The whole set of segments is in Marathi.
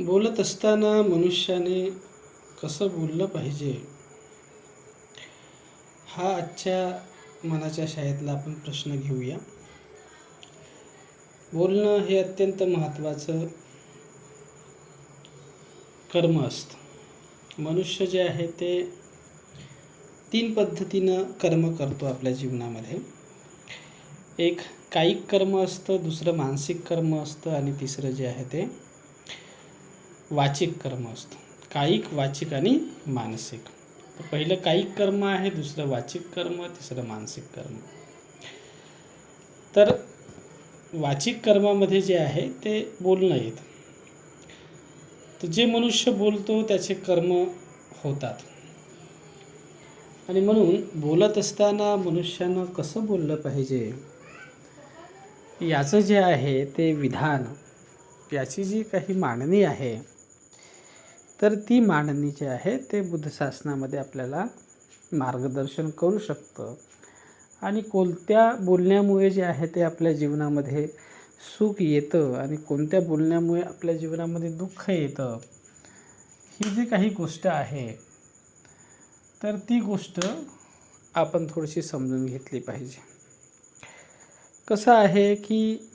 बोलत असताना मनुष्याने कसं बोललं पाहिजे? हा आजच्या मनाच्या शाळेतला आपण प्रश्न घेऊया. बोलणं हे अत्यंत महत्त्वाचं कर्म असतं. मनुष्य जे आहे ते तीन पद्धतीनं कर्म करतो आपल्या जीवनामध्ये. एक कायिक कर्म असतं दुसरं मानसिक कर्म असतं आणि तिसरं जे आहे ते वाचिक कर्म असतं. कायिक वाचिक आणि मानसिक. तर पहिलं कायिक कर्म आहे दुसरं वाचिक कर्म तिसरं मानसिक कर्म. तर वाचिक कर्मामध्ये जे आहे ते बोलणं येतं. तर जे मनुष्य बोलतो त्याचे कर्म होतात. आणि म्हणून बोलत असताना मनुष्यानं कसं बोललं पाहिजे? याचं जे आहे ते विधान याची जी काही मांडणी आहे तर ती मांडणी जी आहे ते बुद्धशासनामध्ये आपल्याला मार्गदर्शन करू शकतं. आणि कोणत्या बोलण्यामुळे जे आहे ते आपल्या जीवनामध्ये सुख येतं आणि कोणत्या बोलण्यामुळे आपल्या जीवनामध्ये दुःख येतं ही जी काही गोष्ट आहे तर ती गोष्ट आपण थोडीशी समजून घेतली पाहिजे. कसं आहे की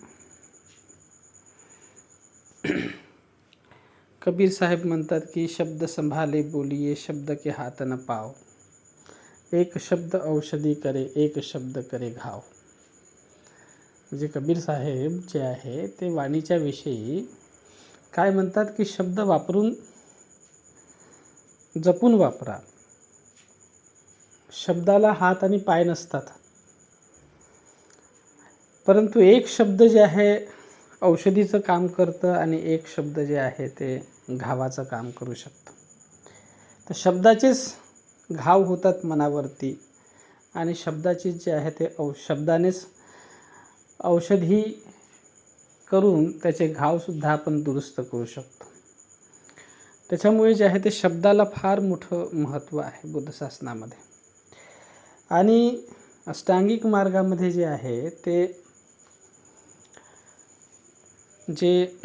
कबीर साहेब म्हणतात की शब्द संभाले बोलिये शब्द के हात न पाव एक शब्द औषधी करे एक शब्द करे घाव. म्हणजे कबीर साहेब जे आहे ते वाणीच्या विषयी काय म्हणतात की शब्द वापरून जपून वापरा. शब्दाला हात आणि पाय नसतात. परंतु एक शब्द जे आहे औषधीचं काम करतं आणि एक शब्द जे आहे ते घावाचं काम करू शकतो. तर शब्दाचेच घाव होतात मनावरती आणि शब्दाचे जे आहे ते औ शब्दानेच औषधी करून त्याचे घावसुद्धा आपण दुरुस्त करू शकतो. त्याच्यामुळे जे आहे ते शब्दाला फार मोठं महत्त्व आहे बुद्धशासनामध्ये. आणि अष्टांगिक मार्गामध्ये जे आहे ते जे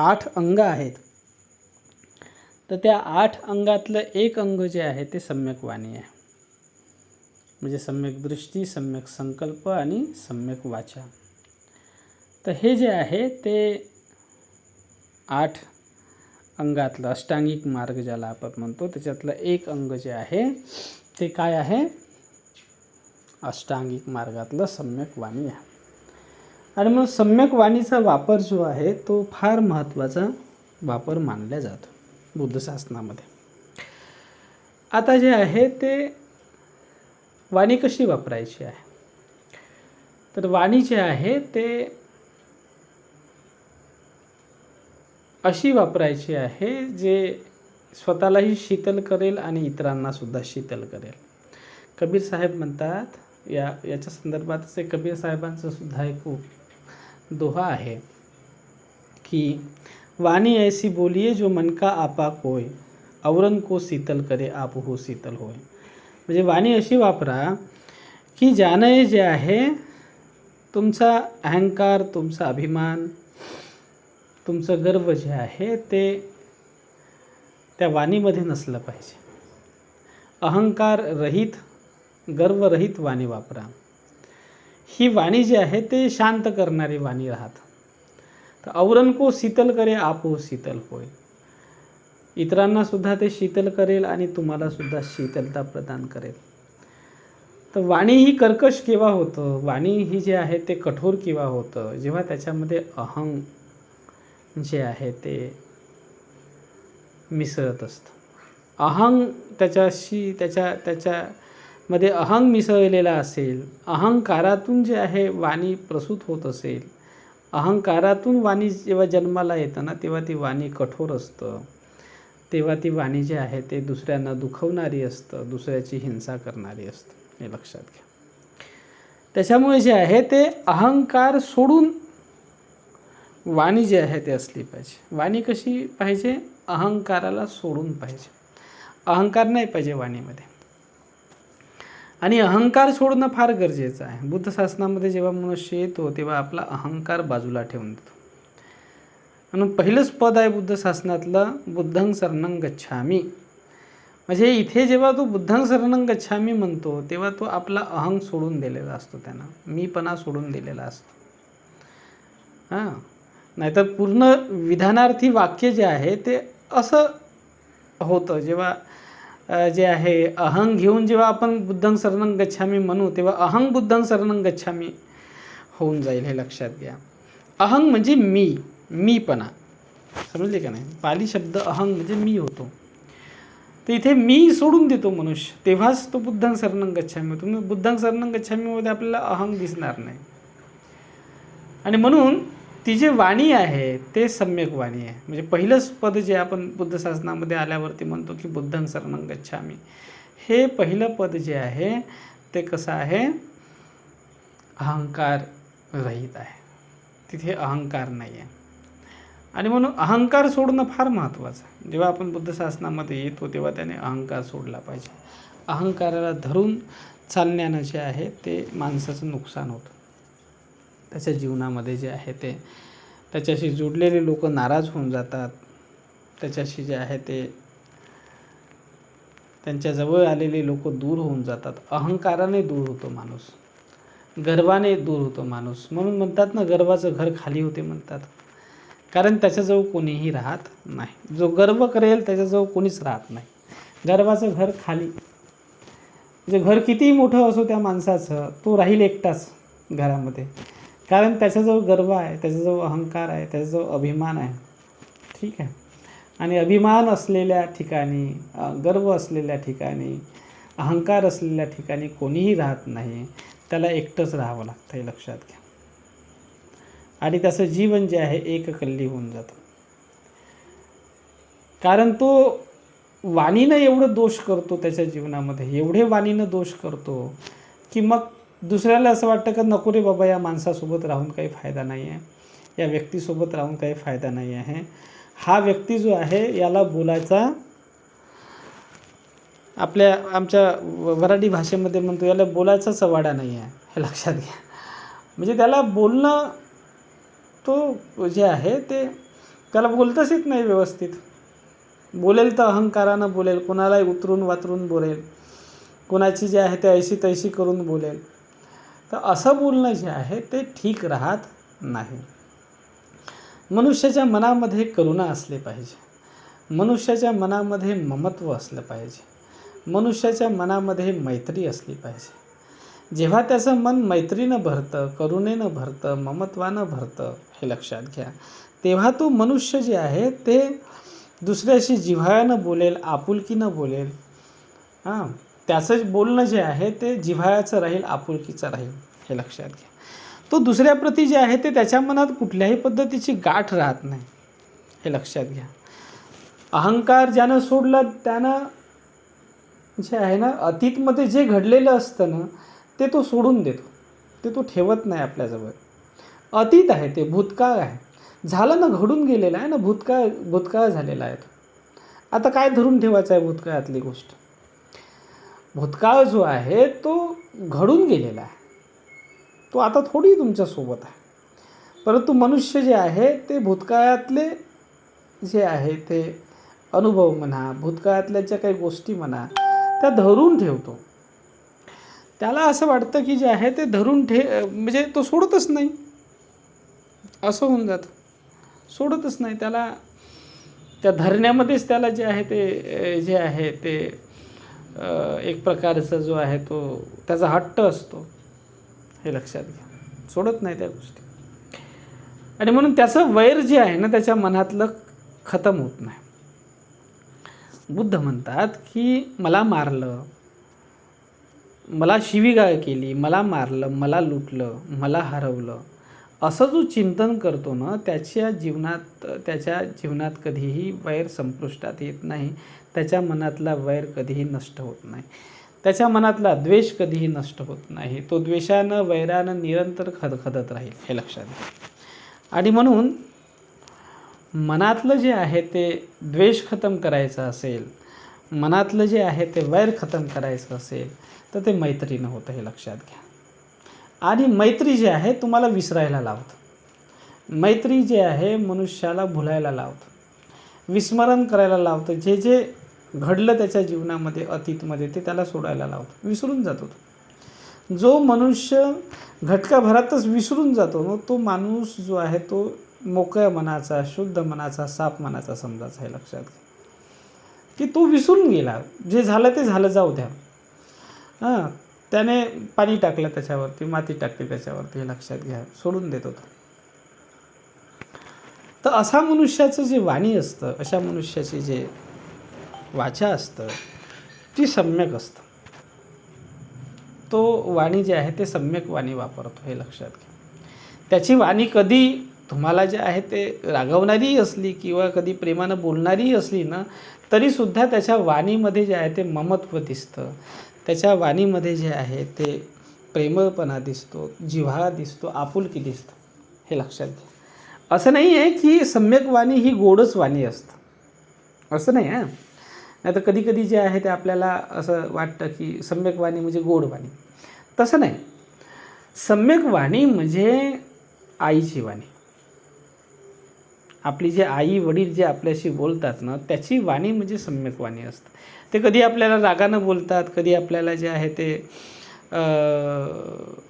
आठ अंग आहेत. तर त्या आठ अंगातलं एक अंग जे आहे ते सम्यक वाणी आहे. म्हणजे सम्यक दृष्टी सम्यक संकल्प आणि सम्यक वाचा. तर हे जे आहे ते आठ अंगातलं अष्टांगिक मार्ग ज्याला आपण म्हणतो त्याच्यातलं एक अंग जे आहे ते काय आहे? अष्टांगिक मार्गातलं सम्यक वाणी आहे. आणि मग सम्यक वाणीचा वापर जो आहे तो फार महत्त्वाचा वापर मानला जातो बुद्धशासनामध्ये आता जे आहे ते वाणी कशी वापरायची आहे? तर वाणी जे आहे ते अशी वापरायची आहे जे स्वतःलाही शीतल करेल आणि इतरांना सुद्धा शीतल करेल. कबीर साहेब म्हणतात या याच्या संदर्भातच एक कबीर साहेबांचं सुद्धा एक दोहा आहे की वाणी ऐसी बोलिये जो मन का आपा कोय औरन को शीतल करे आप हो शीतल होय. म्हणजे वाणी अशी वापरा की ज्यानं जे आहे तुमचा अहंकार तुमचा अभिमान तुमचं गर्व जे आहे ते त्या वाणीमध्ये नसलं पाहिजे. अहंकार रहित गर्वरहित वाणी वापरा. ही वाणी जी आहे ते शांत करणारी वाणी राहत. तर औरण को शीतल करे आपो हो शीतल होय. इतरांना सुद्धा ते शीतल करेल आणि तुम्हाला सुद्धा शीतलता प्रदान करेल. तर वाणी ही कर्कश केव्हा होतं? वाणी ही जे आहे ते कठोर केव्हा होतं? जेव्हा त्याच्यामध्ये अहंग जे आहे ते मिसळत असतं. अहंग त्याच्याशी त्याच्या त्याच्या मध्ये अहंग मिसळलेला असेल अहंकारातून जे आहे वाणी प्रसूत होत असेल. अहंकारातून वाणी जेव्हा जन्माला येतं ना तेव्हा ती वाणी कठोर असतं. तेव्हा ती वाणी जी आहे ते दुसऱ्यांना दुखवणारी असतं दुसऱ्याची हिंसा करणारी असतं. हे लक्षात घ्या. त्याच्यामुळे जे आहे ते अहंकार सोडून वाणी जी आहे ते असली पाहिजे. वाणी कशी पाहिजे? अहंकाराला सोडून पाहिजे. अहंकार नाही पाहिजे वाणीमध्ये. आणि अहंकार सोडणं फार गरजेचं आहे. बुद्ध शासनामध्ये जेव्हा मनुष्य येतो तेव्हा आपला अहंकार बाजूला ठेवून देतो. म्हणून पहिलंच पद आहे बुद्ध शासनातलं बुद्धं सरणंग गच्छामी. म्हणजे इथे जेव्हा तो बुद्धं सरणंग गच्छामी म्हणतो तेव्हा तो आपला अहंग सोडून दिलेला असतो त्यांना. मीपणा सोडून दिलेला असतो. हां. नाहीतर पूर्ण विधानार्थी वाक्य जे आहे ते असं होतं जेव्हा जे आहे अहंग घेऊन जेव्हा आपण बुद्धं शरणं गच्छामी म्हणू तेव्हा अहंग बुद्धं शरणं गच्छामी होऊन जाईल हे लक्षात घ्या. अहंग म्हणजे मी मीपणा. समजले का नाही? पाली शब्द अहंग म्हणजे मी होतो. तर इथे मी सोडून देतो मनुष्य तेव्हाच तो बुद्धं शरणं गच्छामी. होतो मग बुद्धं शरणं गच्छामीमध्ये आपल्याला अहंग दिसणार नाही. आणि म्हणून ती जी वाणी आहे ते सम्यक वाणी आहे. म्हणजे पहिलंच पद जे आपण बुद्ध शासनामध्ये आल्यावरती म्हणतो की बुद्धं शरणं गच्छामी. हे पहिलं पद जे आहे ते कसं आहे? अहंकार रहित आहे. तिथे अहंकार नाही आहे आणि म्हणून अहंकार सोडणं फार महत्त्वाचं आहे. जेव्हा आपण बुद्ध शासनामध्ये येतो तेव्हा त्याने अहंकार सोडला पाहिजे. अहंकाराला धरून चालण्यानं जे आहे ते माणसाचं नुकसान होतं. त्याच्या जीवनामध्ये जे आहे ते त्याच्याशी जुडलेले लोक नाराज होऊन जातात. त्याच्याशी जे आहे ते त्यांच्याजवळ आलेले लोक दूर होऊन जातात. अहंकाराने दूर होतो माणूस. गर्वाने दूर होतो माणूस. म्हणून म्हणतात ना गर्वाचं घर खाली होते म्हणतात. कारण त्याच्याजवळ कोणीही राहत नाही. जो गर्व करेल त्याच्याजवळ कोणीच राहत नाही. गर्वाचं घर खाली. म्हणजे घर कितीही मोठं असो त्या माणसाचं तो राहील एकटाच घरामध्ये. कारण त्याचा जो गर्व आहे त्याचा जो अहंकार आहे त्याचा जो अभिमान आहे ठीक आहे. आणि अभिमान असलेल्या ठिकाणी गर्व असलेल्या ठिकाणी अहंकार असलेल्या ठिकाणी कोणीही राहत नाही. त्याला एकटंच राहावं लागतं हे लक्षात घ्या. आणि त्याचं जीवन जे आहे एककल्ली होऊन जातं. कारण तो वाणीनं एवढं दोष करतो त्याच्या जीवनामध्ये एवढे वाणीनं दोष करतो की मग दुसऱ्याला असं वाटतं का नको रे बाबा या माणसासोबत राहून काही फायदा नाही आहे या व्यक्तीसोबत राहून काही फायदा नाही आहे हा व्यक्ती जो आहे याला बोलायचा आपल्या आमच्या व- वराडी भाषेमध्ये म्हणतो याला बोलायचा सवाडा नाही आहे हे लक्षात घ्या. म्हणजे त्याला बोलणं तो जे आहे ते त्याला बोलताच येत नाही व्यवस्थित. बोलेल तर अहंकारानं बोलेल कोणालाही उतरून वातरून बोलेल. कोणाची जे आहे ते ऐशी तैशी करून बोलेल. तर असं बोलणं जे आहे ते ठीक राहत नाही. मनुष्याच्या मनामध्ये करुणा असली पाहिजे. मनुष्याच्या मनामध्ये ममत्व असलं पाहिजे. मनुष्याच्या मनामध्ये मैत्री असली पाहिजे. जेव्हा त्याचं मन मैत्रीनं भरतं करुणेनं भरतं ममत्वानं भरतं हे लक्षात घ्या. तेव्हा तो मनुष्य जे आहे ते दुसऱ्याशी जिव्हाळ्यानं बोलेल आपुलकीनं बोलेल. हां. त्याचं बोलणं जे आहे ते जिव्हाळ्याचं राहील आपुलकीचं राहील हे लक्षात घ्या. तो दुसऱ्याप्रती जे आहे ते त्याच्या मनात कुठल्याही पद्धतीची गाठ राहत नाही हे लक्षात घ्या. अहंकार ज्यानं सोडला त्यानं जे आहे ना अतीतमध्ये जे घडलेलं असतं ना ते तो सोडून देतो. ते तो ठेवत नाही आपल्याजवळ. अतीत आहे ते भूतकाळ आहे. झालं ना घडून गेलेलं आहे ना भूतकाळ भूतकाळ झालेला आहे तो. आता काय धरून ठेवायचं आहे भूतकाळातली गोष्ट? भूतकाळ जो आहे तो घडून गेलेला आहे. तो आता थोडी तुमच्यासोबत आहे. परंतु मनुष्य जे आहे ते भूतकाळातले जे आहे ते अनुभव म्हणा भूतकाळातल्या ज्या काही गोष्टी म्हणा त्या धरून ठेवतो. त्याला असं वाटतं की जे आहे ते धरून ठे म्हणजे तो सोडतच नाही. असं होऊन जातं. सोडतच नाही. त्याला त्या धरण्यामध्येच त्याला जे आहे ते जे आहे ते एक प्रकारचा जो आहे तो त्याचा हट्ट असतो. हे लक्षात घ्या. सोडत नाही त्या गोष्टी. आणि म्हणून त्याचं वैर जे आहे ना त्याच्या मनातलं खतम होत नाही. बुद्ध म्हणतात की मला मारलं मला शिवीगाळ केली मला मारलं मला लुटलं मला हरवलं असं जो चिंतन करतो ना त्याच्या जीवनात त्याच्या जीवनात कधीही वैर संपुष्टात येत नाही. त्याच्या मनातला वैर कधीही नष्ट होत नाही. त्याच्या मनातला द्वेष कधीही नष्ट होत नाही. तो द्वेषानं वैरानं निरंतर खदखदत राहील हे लक्षात घ्या. आणि म्हणून मनातलं जे आहे ते द्वेष खतम करायचं असेल मनातलं जे आहे ते वैर खतम करायचं असेल तर ते मैत्रीनं होतं हे लक्षात घ्या. आणि मैत्री जी आहे तुम्हाला विसरायला लावतं. मैत्री जे आहे मनुष्याला भुलायला लावतं. विस्मरण करायला लावतं. जे जे घडलं त्याच्या जीवनामध्ये अतीतमध्ये ते त्याला सोडायला लावतं. विसरून जातो तो. जो मनुष्य घटकाभरातच विसरून जातो ना तो माणूस जो आहे तो मोकळ्या मनाचा शुद्ध मनाचा साफ मनाचा समजाच हे लक्षात घ्या. की तो विसरून गेला. जे झालं ते झालं जाऊ द्या. हां. त्याने पाणी टाकलं त्याच्यावरती माती टाकली त्याच्यावरती हे लक्षात घ्या. सोडून देतो तो तर असा मनुष्याचं जे वाणी असतं अशा मनुष्याचे जे वाचा असतं ती सम्यक असतं. तो वाणी जे आहे ते सम्यक वाणी वापरतो हे लक्षात घ्या. त्याची वाणी कधी तुम्हाला जे आहे ते रागवणारीही असली किंवा कधी प्रेमानं बोलणारीही असली ना तरीसुद्धा त्याच्या वाणीमध्ये जे आहे ते ममत्व दिसतं. त्याच्या वाणीमध्ये जे आहे ते प्रेमळपणा दिसतो जिव्हाळा दिसतो आपुलकी दिसतं. हे लक्षात घ्या. असं नाही आहे की सम्यक वाणी ही गोडच वाणी असतं. असं नाही आहे. नाही तर कधी कधी जे आहे ते आपल्याला असं वाटतं की सम्यक वाणी म्हणजे गोड वाणी. तसं नाही. सम्यक वाणी म्हणजे आईची वाणी. आपली जे आई वडील जे आपल्याशी बोलतात ना त्याची वाणी म्हणजे सम्यक वाणी असते. ते कधी आपल्याला रागानं बोलतात कधी आपल्याला जे आहे ते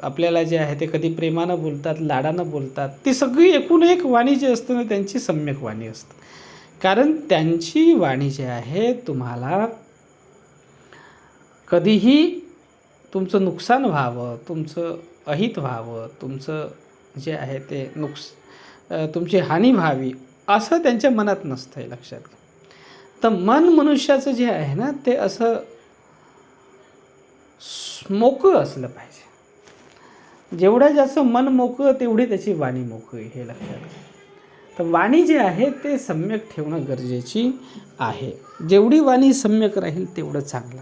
आपल्याला जे आहे ते कधी प्रेमानं बोलतात लाडानं बोलतात ती सगळी एकूण एक वाणी जी असते ना त्यांची सम्यक वाणी असते. कारण त्यांची वाणी जी आहे तुम्हाला कधीही तुमचं नुकसान व्हावं तुमचं अहित व्हावं तुमचं जे आहे ते नुकस तुमची हानी व्हावी असं त्यांच्या मनात नसतं हे लक्षात घ्या. तर मन मनुष्याचं जे आहे ना ते असं मोकळं असलं पाहिजे. जेवढं जास्त मन मोकळं तेवढी त्याची वाणी मोकळी हे लक्षात घ्या. तर वाणी जे आहे ते सम्यक ठेवणं गरजेची आहे. जेवढी वाणी सम्यक राहील तेवढं चांगलं.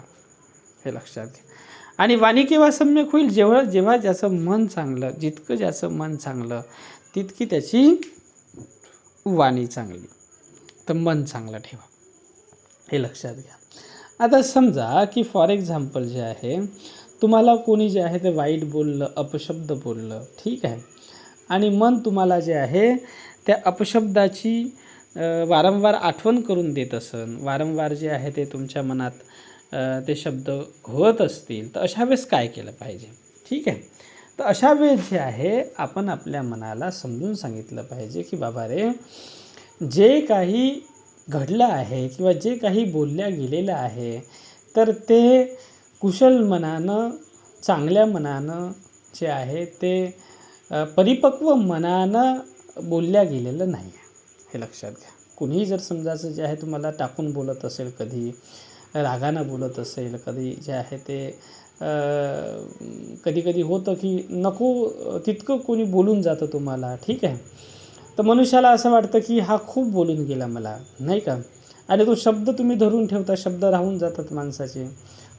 हे लक्षात घ्या. आणि वाणी केव्हा सम्यक होईल? जेव्हा जेव्हा ज्याचं मन चांगलं जितकं ज्याचं मन चांगलं तितकी त्याची वाणी चांगली. तर मन चांगलं ठेवा. हे लक्षात घ्या. आता समजा की फॉर एक्झाम्पल जे आहे तुम्हाला कोणी जे आहे ते वाईट बोललं अपशब्द बोललं ठीक आहे. आणि मन तुम्हाला जे आहे त्या अपशब्दाची वारंवार आठवण करून देत असन वारंवार जे आहे ते तुमच्या मनात ते शब्द घोळत असतील तर अशा वेळेस काय केलं पाहिजे? ठीक आहे. तर अशा वेळेस जे आहे आपण आपल्या मनाला समजून सांगितलं पाहिजे की बाबा रे जे काही घडलं आहे किंवा जे काही बोलल्या गेलेलं आहे तर ते कुशल मनानं चांगल्या मनानं जे आहे ते परिपक्व मनानं बोलल्या गेलेलं नाही हे लक्षात घ्या. कुणीही जर समजायचं जे आहे तुम्हाला टाकून बोलत असेल कधी रागानं बोलत असेल कधी जे आहे ते कधी कधी होतं की नको तितकं कोणी बोलून जातं तुम्हाला ठीक आहे? तर मनुष्याला असं वाटतं की हा खूप बोलून गेला मला नाही का? आणि तो शब्द तुम्ही धरून ठेवता शब्द राहून जातात माणसाचे.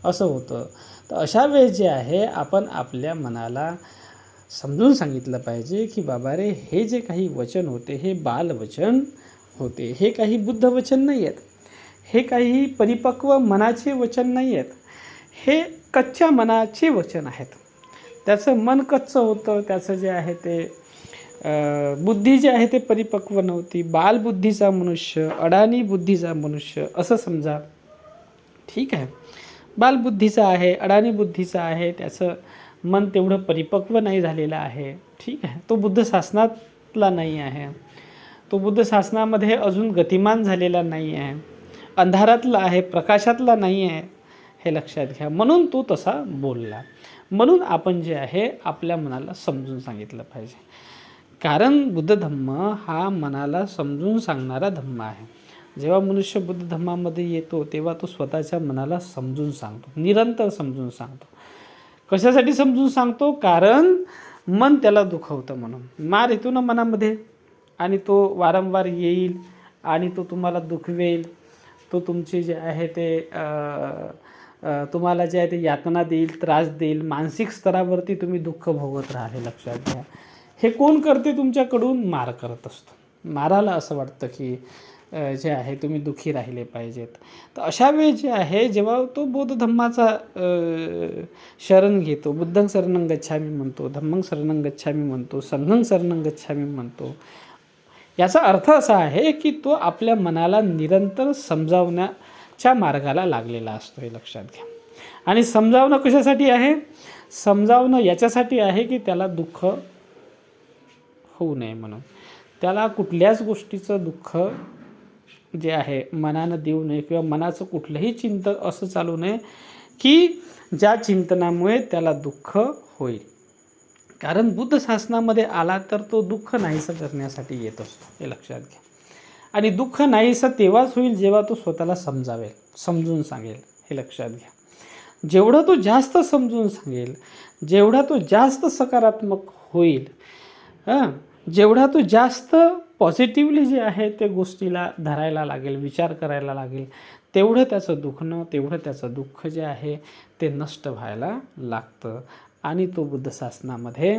असं होतं. तर अशा वेळेस जे आहे आपण आपल्या मनाला समजून सांगितलं पाहिजे की बाबा रे हे जे काही वचन होते हे बालवचन होते. हे काही बुद्ध वचन नाही आहेत हे काही परिपक्व मनाचे वचन नाही आहेत हे कच्च्या मनाचे वचन आहेत. त्याचं मन कच्चं होतं त्याचं जे आहे ते बुद्धी जी आहे ते परिपक्व नव्हती. बालबुद्धीचा मनुष्य अडाणी बुद्धीचा मनुष्य असं समजा. ठीक आहे. बालबुद्धीचा आहे अडाणी बुद्धीचा आहे त्याचं मन तेवढं परिपक्व नाही झालेलं आहे. ठीक आहे. तो बुद्ध शासनातला नाही आहे. तो बुद्ध शासनामध्ये अजून गतिमान झालेला नाही आहे. अंधारातला आहे प्रकाशातला नाही आहे. हे लक्षात घ्या. म्हणून तो तसा बोलला. म्हणून आपण जे आहे आपल्या मनाला समजून सांगितलं पाहिजे. कारण बुद्ध धम्म हा मनाला समजून सांगणारा धम्म आहे. जेव्हा मनुष्य बुद्ध धम्मामध्ये येतो तेव्हा तो स्वतःच्या मनाला समजून सांगतो. निरंतर समजून सांगतो. कशासाठी समजून सांगतो? कारण मन त्याला दुखवतं म्हणून. मार येतो ना मनामध्ये आणि तो वारंवार येईल आणि तो तुम्हाला दुखवेल. तो तुमचे जे आहे ते तुम्हाला जे आहे ते यातना देईल त्रास देईल मानसिक स्तरावरती तुम्ही दुःख भोगत राहा हे लक्षात घ्या. हे कोण करते तुमच्याकडून? मार करत असतो. माराला असं वाटतं की जे आहे तुम्ही दुःखी राहिले पाहिजेत. तर अशा वेळी जे आहे जेव्हा तो बौद्ध धम्माचा शरण घेतो बुद्धंग शरणं गच्छामी म्हणतो धम्मंग शरणं गच्छामी म्हणतो संघंग शरणं गच्छामी म्हणतो याचा अर्थ असा आहे की तो आपल्या मनाला निरंतर समजावण्या च्या मार्गाला लागलेला असतो हे लक्षात घ्या. आणि समजावणं कशासाठी आहे? समजावणं याच्यासाठी आहे की त्याला दुःख होऊ नये म्हणून. त्याला कुठल्याच गोष्टीचं दुःख जे आहे मनानं देऊ नये किंवा मनाचं कुठलंही चिंतन असं चालू नये की ज्या चिंतनामुळे त्याला दुःख होईल. कारण बुद्ध शासनामध्ये आला तर तो दुःख नाहीसं करण्यासाठी येत असतो हे लक्षात घ्या. आणि दुःख नाहीसं तेव्हाच होईल जेव्हा तो स्वतःला समजावेल समजून सांगेल. हे लक्षात घ्या. जेवढं तो जास्त समजून सांगेल जेवढा तो जास्त सकारात्मक होईल हां जेवढा तो जास्त पॉझिटिव्हली जे आहे ते गोष्टीला धरायला लागेल विचार करायला लागेल तेवढं त्याचं दुखणं तेवढं त्याचं दुःख जे आहे ते नष्ट व्हायला लागतं आणि तो बुद्ध शासनामध्ये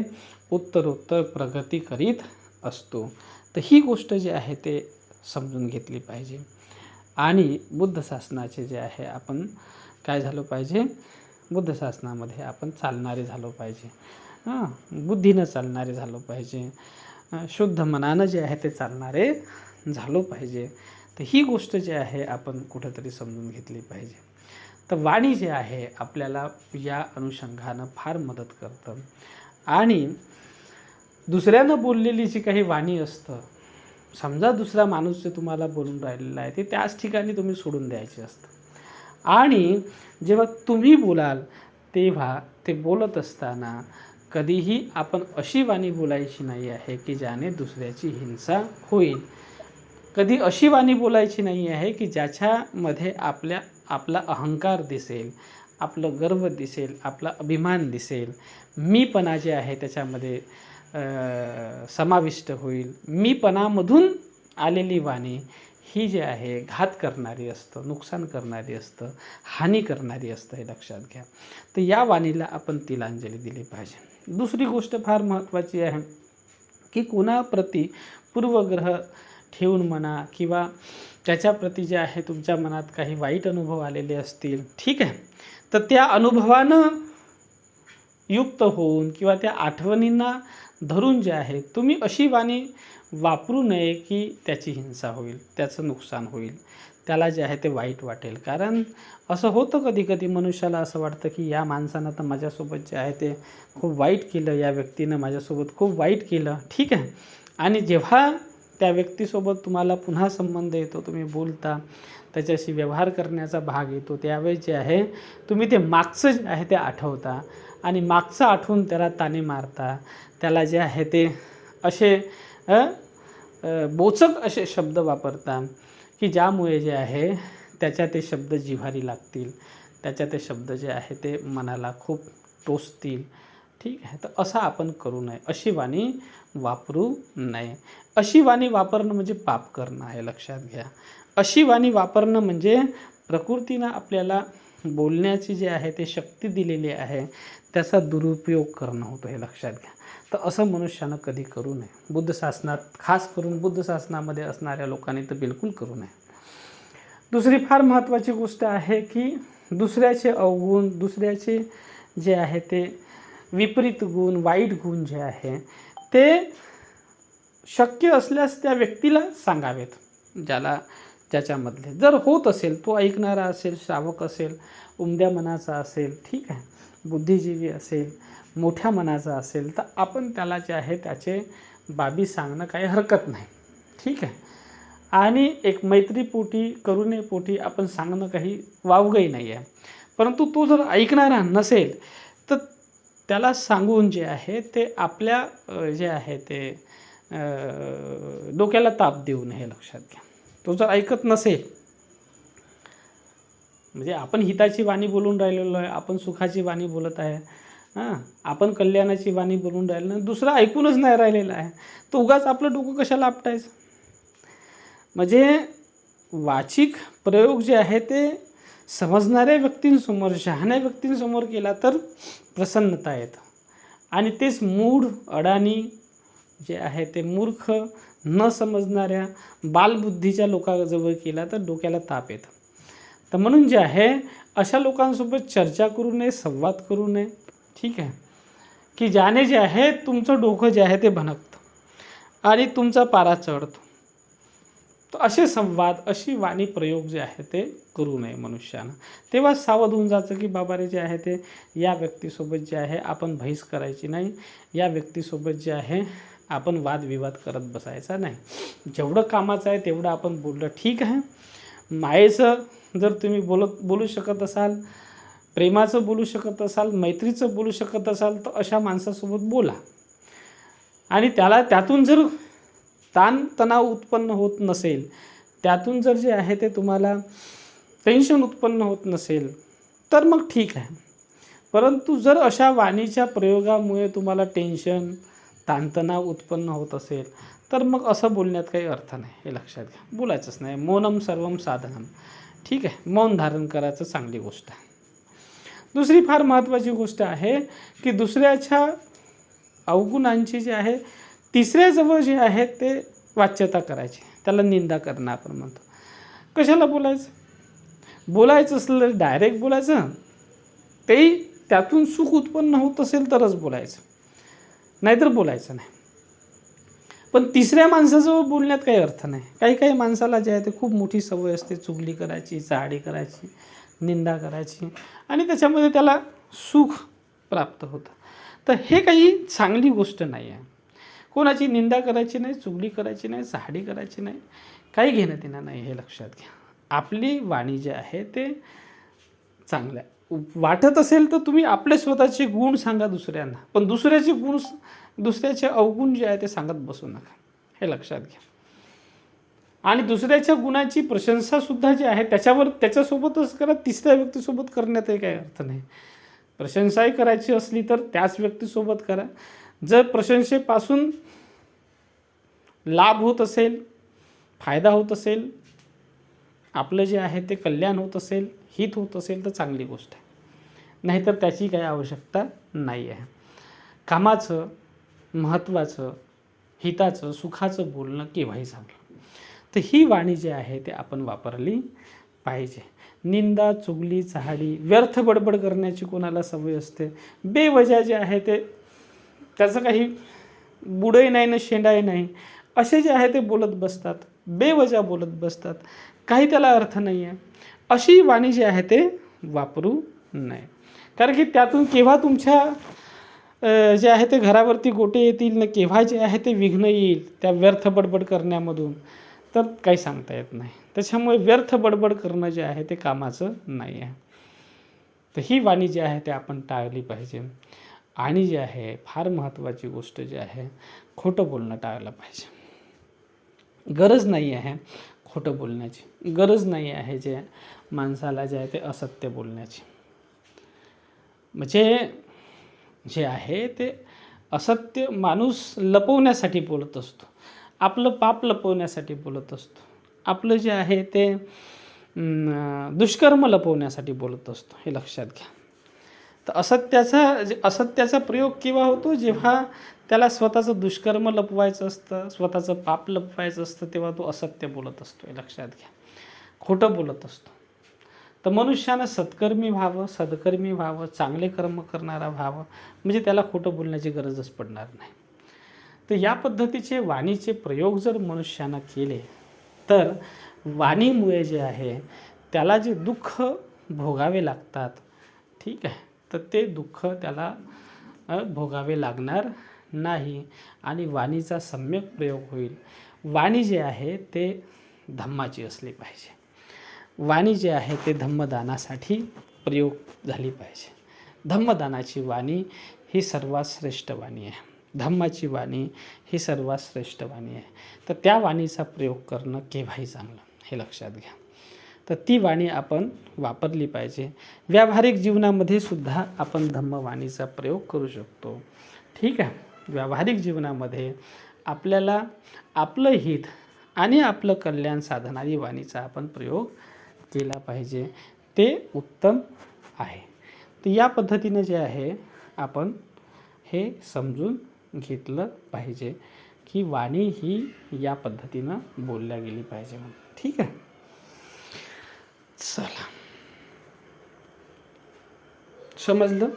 उत्तरोत्तर प्रगती करीत असतो. तर ही गोष्ट जी आहे ते समजून घेतली पाहिजे. आणि बुद्ध शासनाचे जे आहे आपण काय झालं पाहिजे? बुद्ध शासनामध्ये आपण चालणारे झालो पाहिजे. हां बुद्धीनं चालणारे झालो पाहिजे. शुद्ध मनानं जे आहे ते चालणारे झालो पाहिजे. तर ही गोष्ट जी आहे आपण कुठंतरी समजून घेतली पाहिजे. तर वाणी जे आहे आपल्याला या अनुषंगानं फार मदत करतं. आणि दुसऱ्यानं बोललेली जी काही वाणी असतं समजा दुसरा माणूस जे तुम्हाला बोलून राहिलेला आहे ते त्याच ठिकाणी तुम्ही सोडून द्यायचे असतं आणि जेव्हा तुम्ही बोलाल तेव्हा ते बोलत असताना कधीही आपण अशी वाणी बोलायची नाही आहे की ज्याने दुसऱ्याची हिंसा होईल. कधी अशी वाणी बोलायची नाही आहे की ज्याच्यामध्ये आपल्या आपला अहंकार दिसेल आपलं गर्व दिसेल आपला अभिमान दिसेल. मीपणा जे आहे त्याच्यामध्ये समाविष्ट होईल. मीपणामधून आलेली वाणी ही जी आहे घात करणारी असतं नुकसान करणारी असतं हानी करणारी असतं हे लक्षात घ्या. तर या वाणीला आपण तिलांजली दिली पाहिजे. दुसरी गोष्ट फार महत्त्वाची आहे की कोणाप्रती पूर्वग्रह ठेवून म्हणा किंवा त्याच्याप्रती जे आहे तुमच्या मनात काही वाईट अनुभव आलेले असतील ठीक आहे. तर त्या अनुभवानं युक्त होऊन किंवा त्या आठवणींना धरून जे आहे तुम्ही अशी वाणी वापरू नये की त्याची हिंसा होईल त्याचं नुकसान होईल. त्याला जे आहे ते वाईट वाटेल. कारण असं होतं कधी कधी मनुष्याला असं वाटतं की या माणसानं तर माझ्यासोबत जे आहे ते खूप वाईट केलं या व्यक्तीनं माझ्यासोबत खूप वाईट केलं. ठीक आहे. आणि जेव्हा त्या व्यक्तीसोबत तुम्हाला पुन्हा संबंध येतो तुम्ही बोलता त्याच्याशी व्यवहार करण्याचा भाग येतो त्यावेळेस जे आहे तुम्ही ते मागचं जे आहे ते आठवता. आणि मागचं आठवून त्याला ताने मारता. त्याला जे आहे ते असे बोचक असे शब्द वापरता की ज्यामुळे जे आहे त्याच्या ते शब्द जिव्हारी लागतील. त्याच्या ते शब्द जे आहे ते मनाला खूप टोचतील. ठीक आहे? तर असं आपण करू नये. अशी वाणी वापरू नये. अशी वाणी वापरणं म्हणजे पाप करणं आहे लक्षात घ्या. अशी वाणी वापरणं म्हणजे प्रकृतीनं आपल्याला बोलण्याची जी आहे ते शक्ती दिलेली आहे त्याचा दुरुपयोग करणं होतं हे लक्षात घ्या. तर असं मनुष्यानं कधी करू नये. बुद्ध शासनात खास करून बुद्ध शासनामध्ये असणाऱ्या लोकांनी तर बिलकुल करू नये. दुसरी फार महत्त्वाची गोष्ट आहे की दुसऱ्याचे अवगुण दुसऱ्याचे जे आहे ते विपरीत गुण वाईट गुण जे आहे ते शक्य असल्यास त्या व्यक्तीला सांगावेत ज्याला ज्याच्यामधले जर होत असेल तो ऐकणारा असेल श्रावक असेल उमद्या मनाचा असेल ठीक आहे बुद्धिजीवी असेल मोठ्या मनाचा असेल तर आपण त्याला जे आहे त्याचे बाबी सांगणं काही हरकत नाही. ठीक आहे? आणि एक मैत्रीपोटी करुणेपोटी आपण सांगणं काही वावगही नाही आहे परंतु तो जर ऐकणारा नसेल तर त्याला सांगून जे आहे ते आपल्या जे आहे ते डोक्याला ताप देऊ नये हे लक्षात घ्या. तो जर ऐकत नसेल म्हणजे आपण हिताची वाणी बोलून राहिलेलो आहे आपण सुखाची वाणी बोलत आहे हां आपण कल्याणाची वाणी बोलून राहिलो नाही दुसरा ऐकूनच नाही राहिलेला आहे तो उगाच आपलं डोकं कशाला आपटायचं? म्हणजे वाचिक प्रयोग जे आहे ते समजणाऱ्या व्यक्तींसमोर शहाण्या व्यक्तींसमोर केला तर प्रसन्नता येतं. आणि तेच मूढ अडाणी जे आहे ते मूर्ख न समजणाऱ्या बालबुद्धीच्या लोकांजवळ केला तर डोक्याला ताप येतं. तर म्हणून जे आहे अशा लोकांसोबत चर्चा करू नये संवाद करू नये. ठीक आहे? की ज्याने जे आहे तुमचं डोकं जे आहे ते भनकतं आणि तुमचा पारा चढतो. तर असे संवाद अशी वाणी प्रयोग जे आहे ते करू नये मनुष्यानं. तेव्हा सावध होऊन जायचं की बाबा रे जे आहे ते या व्यक्तीसोबत जे आहे आपण भैस करायची नाही. या व्यक्तीसोबत जे आहे आपण वादविवाद करत बसायचा नाही. जेवढं कामाचं आहे तेवढं आपण बोललं ठीक आहे. मायेचं जर तुम्ही बोलत बोलू शकत असाल प्रेमाचं बोलू शकत असाल मैत्रीचं बोलू शकत असाल तर अशा माणसासोबत बोला. आणि त्याला त्यातून जर ताणतणाव उत्पन्न होत नसेल त्यातून जर जे आहे ते तुम्हाला टेन्शन उत्पन्न होत नसेल तर मग ठीक आहे. परंतु जर अशा वाणीच्या प्रयोगामुळे तुम्हाला टेन्शन ताणतणाव उत्पन्न होत असेल तर मग असं बोलण्यात काही अर्थ नाही. हे लक्षात घ्या. बोलायचंच नाही. मौनम सर्वम साधनम. ठीक आहे. मौन धारण करायचं चांगली गोष्ट आहे. दुसरी फार महत्त्वाची गोष्ट आहे की दुसऱ्याच्या अवगुणांची जी आहे तिसऱ्याजवळ जे आहे ते वाच्यता करायची. त्याला निंदा करणं आपण म्हणतो. कशाला बोलायचं? बोलायचं असलं तर डायरेक्ट बोलायचं. तेही त्यातून सुख उत्पन्न होत असेल तरच बोलायचं. नाहीतर बोलायचं नाही. पण तिसऱ्या माणसाजवळ बोलण्यात काही अर्थ नाही. काही काही माणसाला जे आहे ते खूप मोठी सवय असते चुगली करायची चाडी करायची निंदा करायची आणि त्याच्यामध्ये त्याला सुख प्राप्त होतं. तर हे काही चांगली गोष्ट नाही आहे. कोणाची निंदा करायची नाही चुगली करायची नाही चाडी करायची नाही काही घेणं देणं नाही हे लक्षात घ्या. आपली वाणी जे आहे ते चांगलं आहे वाटत असेल तर तुम्ही आपले स्वतःचे गुण सांगा दुसऱ्यांना. पण दुसऱ्याचे गुण दुसऱ्याचे अवगुण जे आहे ते सांगत बसू नका. हे लक्षात घ्या. आणि दुसऱ्याच्या गुणाची प्रशंसासुद्धा जी आहे त्याच्यावर त्याच्यासोबतच करा तिसऱ्या व्यक्तीसोबत करण्यातही काही अर्थ नाही. प्रशंसाही करायची असली तर त्याच व्यक्तीसोबत करा. जर प्रशंसेपासून लाभ होत असेल फायदा होत असेल आपलं जे आहे ते कल्याण होत असेल हित होत असेल तर चांगली गोष्ट आहे. नाहीतर त्याची काही आवश्यकता नाही आहे. कामाचं महत्त्वाचं हिताचं सुखाचं बोलणं केव्हाही चांगलं. तर ही वाणी जी आहे ते आपण वापरली पाहिजे. निंदा चुगली चहाडी व्यर्थ बडबड करण्याची कोणाला सवय असते? बेवजा जे आहे ते त्याचं काही बुडही नाही ना शेंडाही नाही. असे जे आहे ते बोलत बसतात. बेवजा बोलत बसतात. काही त्याला अर्थ नाही आहे अशी वाणी जी आहे ते वापरू नये. कारण की त्यातून केव्हा तुमच्या जे आहे ते घरावरती गोटे येतील ना केव्हा जे आहे ते विघ्न येईल त्या व्यर्थ बडबड करण्यामधून तर काही सांगता येत नाही. त्याच्यामुळे व्यर्थ बडबड करणं जे आहे ते कामाचं नाही आहे तर ही वाणी जी आहे ते आपण टाळली पाहिजे. आणि जे आहे फार महत्त्वाची गोष्ट जी आहे खोटं बोलणं टाळलं पाहिजे. गरज नाही आहे खोटं बोलण्याची. गरज नाही आहे जे माणसाला जे आहे ते असत्य बोलण्याची. म्हणजे जे आहे ते असत्य माणूस लपवण्यासाठी बोलत असतो. आपलं पाप लपवण्यासाठी बोलत असतो. आपलं जे आहे ते दुष्कर्म लपवण्यासाठी बोलत असतो. हे लक्षात घ्या. तर असत्याचा जे असत्याचा प्रयोग केव्हा होतो? जेव्हा त्याला स्वतःचं दुष्कर्म लपवायचं असतं स्वतःचं पाप लपवायचं असतं तेव्हा तो असत्य बोलत असतो. हे लक्षात घ्या. खोटं बोलत असतो. तर मनुष्यानं सत्कर्मी व्हावं सदकर्मी व्हावं चांगले कर्म करणारा व्हावं म्हणजे त्याला खोटं बोलण्याची गरजच पडणार नाही. तर या पद्धतीचे वाणीचे प्रयोग जर मनुष्यानं केले तर वाणीमुळे जे आहे त्याला जे दुःख भोगावे लागतात ठीक आहे तर ते दुःख त्याला भोगावे लागणार नाही आणि वाणीचा सम्यक प्रयोग होईल. वाणी जे आहे ते धम्माची असली पाहिजे. वाणी जे आहे ते धम्मदानासाठी प्रयोग झाली पाहिजे. धम्मदानाची वाणी ही सर्वात श्रेष्ठ वाणी आहे. धम्माची वाणी ही सर्वात श्रेष्ठ वाणी आहे. तर त्या वाणीचा प्रयोग करणं केव्हाही चांगलं हे लक्षात घ्या. तर ती वाणी आपण वापरली पाहिजे. व्यावहारिक जीवनामध्ये सुद्धा आपण धम्मवाणीचा प्रयोग करू शकतो. ठीक आहे? व्यावहारिक जीवनामध्ये आपल्याला आपलं हित आणि आपलं कल्याण साधणारी वाणीचा आपण प्रयोग केला पाहिजे ते उत्तम आहे. तर या पद्धतीने जे आहे आपण हे समजून घेतलं पाहिजे की वाणी ही या पद्धतीनं बोलल्या गेली पाहिजे म्हणून. ठीक आहे? चला. समजलं?